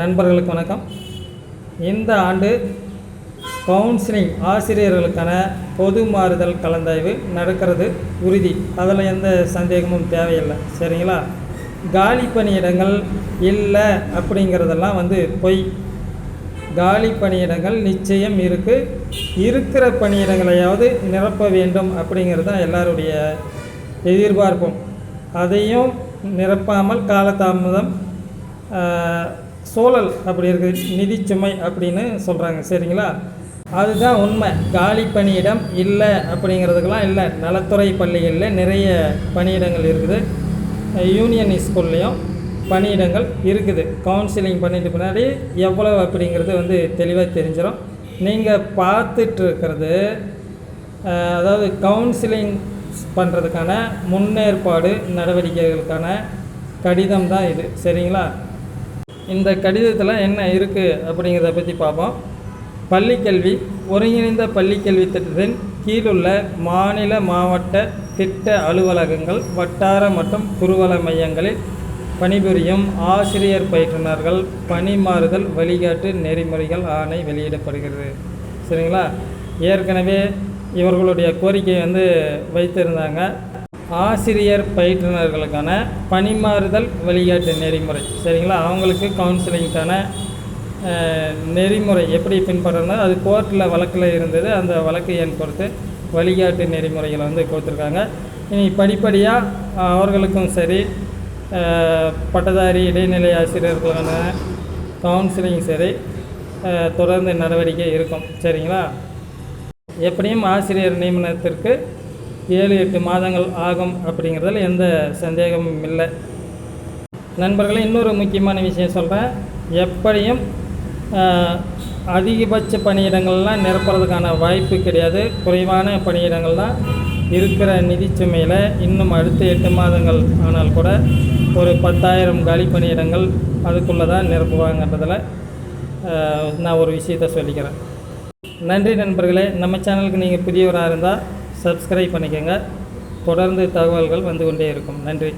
நண்பர்களுக்கு வணக்கம். இந்த ஆண்டு கவுன்சிலிங் ஆசிரியர்களுக்கான பொது மாறுதல் கலந்தாய்வு நடக்கிறது. உறுதி. அதில் எந்த சந்தேகமும் தேவையில்லை. சரிங்களா? காலி பணியிடங்கள் இல்லை அப்படிங்கிறதெல்லாம் வந்து பொய். காலி பணியிடங்கள் நிச்சயம் இருக்குது இருக்கிற பணியிடங்களையாவது நிரப்ப வேண்டும் அப்படிங்கிறது தான் எல்லாருடைய எதிர்பார்ப்பும். அதையும் நிரப்பாமல் காலதாமதம் சூழல் அப்படி இருக்குது நிதிச்சுமை அப்படின்னு சொல்கிறாங்க சரிங்களா? அதுதான் உண்மை. காலி பணியிடம் இல்லை அப்படிங்கிறதுக்கெல்லாம் இல்லை. நலத்துறை பள்ளிகளில் நிறைய பணியிடங்கள் இருக்குது. யூனியன் ஸ்கூல்லையும் பணியிடங்கள் இருக்குது. கவுன்சிலிங் பண்ணிட்டு பின்னாடி எவ்வளோ அப்படிங்கிறது வந்து தெளிவாக தெரிஞ்சிடும் நீங்கள் பார்த்துட்டு இருக்கிறது அதாவது கவுன்சிலிங் பண்ணுறதுக்கான முன்னேற்பாடு நடவடிக்கைகளுக்கான கடிதம் தான் இது சரிங்களா? இந்த கடிதத்தில் என்ன இருக்குது அப்படிங்கிறத பற்றி பார்ப்போம். பள்ளிக்கல்வி ஒருங்கிணைந்த பள்ளிக்கல்வி திட்டத்தின் கீழுள்ள மாநில மாவட்ட திட்ட அலுவலகங்கள் வட்டார மற்றும் குறுவல மையங்களில் பணிபுரியும் ஆசிரியர் பயிற்றுனர்கள் பணிமாறுதல் வழிகாட்டு நெறிமுறைகள் ஆணை வெளியிடப்படுகிறது. சரிங்களா? ஏற்கனவே இவர்களுடைய கோரிக்கை வந்து வைத்திருந்தாங்க. ஆசிரியர் பயிற்றுனர்களுக்கான பணிமாறுதல் வழிகாட்டு நெறிமுறை. சரிங்களா? அவங்களுக்கு கவுன்சிலிங்க்கான நெறிமுறை எப்படி பின்பற்றணும் அது கோர்ட்டில் வழக்கில் இருந்தது. அந்த வழக்கு எண் பொறுத்து வழிகாட்டு நெறிமுறைகளை வந்து கொடுத்துருக்காங்க. இனி படிப்படியாக அவர்களுக்கும் சரி பட்டதாரி இடைநிலை ஆசிரியர்களுக்கான கவுன்சிலிங் சரி தொடர்ந்து நடவடிக்கை இருக்கும். சரிங்களா? எப்படியும் ஆசிரியர் நியமனத்திற்கு ஏழு எட்டு மாதங்கள் ஆகும் அப்படிங்கிறதுல எந்த சந்தேகமும் இல்லை. நண்பர்களே இன்னொரு முக்கியமான விஷயம் சொல்கிறேன் எப்படியும் அதிகபட்ச பணியிடங்கள்லாம் நிரப்புறதுக்கான வாய்ப்பு கிடையாது. குறைவான பணியிடங்கள் தான் இருக்கிற நிதிச்சுமையில் இன்னும் அடுத்த எட்டு மாதங்கள் ஆனால் கூட ஒரு பத்தாயிரம் காலி பணியிடங்கள் அதுக்குள்ளே தான் நிரப்புவாங்கன்றதில் நான் ஒரு விஷயத்த சொல்லிக்கிறேன். நன்றி நண்பர்களே. நம்ம சேனலுக்கு நீங்கள் புதியவராக இருந்தால் சப்ஸ்கிரைப் பண்ணிக்கோங்க. தொடர்ந்து தகவல்கள் வந்து கொண்டே இருக்கும். நன்றி.